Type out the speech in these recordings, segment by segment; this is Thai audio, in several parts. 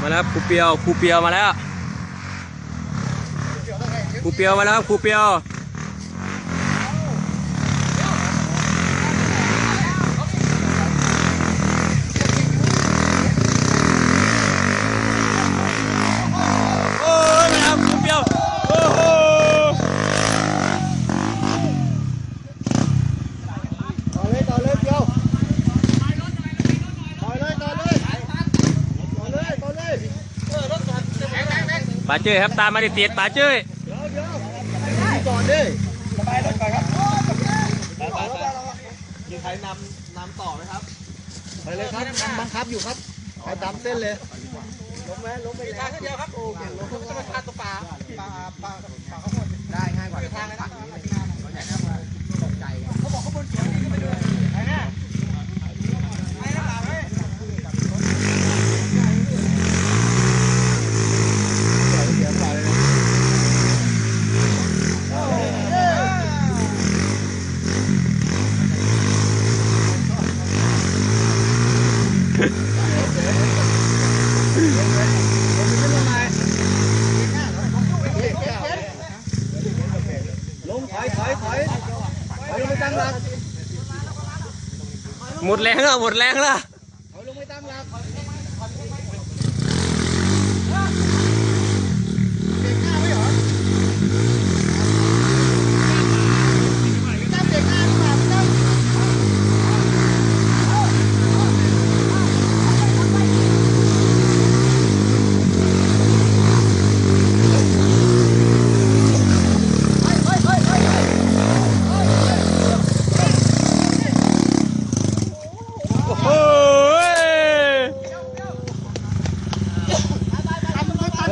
มาแล้วครูเปียวครูเปียวมาแล้วครูเปียวมาแล้วครูเปียวโอ้ยมาแล้วครูเปียวโอ้โห ต่อเลยต่อเลยเดียวต่อเลยต่อเลยต่อเลยต่อเลยเออรถก่อนแบงแบงแบง ป๋าเจ้ยครับตามมาติดติดๆป๋าเจ้ยเดี๋ยวเดี๋ยวก่อนดิสบายรถก่อนครับไปไปไปมีใครนำนำต่อไหมครับไปเลยครับบังคับอยู่ครับไปตามเส้นเลยลงไหมลงไปทางเดียวครับโอ้เก่งลงจะมาทานตัวปลาปลาปลาปลาข้าวโพดได้ง่ายกว่าทางเลยนะตกใจเขาบอกเขาบนเขียวนี่ก็ไปเลยไปนะไปนะป่าไปเดี๋ยวป่าเลยนะ ลงถอยถอยถอยถอยลงไปตั้งหลักหมดแรงแล้วหมดแรงแล้ว ถอยลงไปตั้งหลักเด็กหน้าไม่เหรอตั้งเด็กหน้าหรือเปล่าตั้งโอ้โห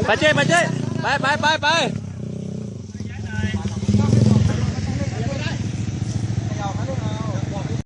ป๋าเจ้ยป๋าเ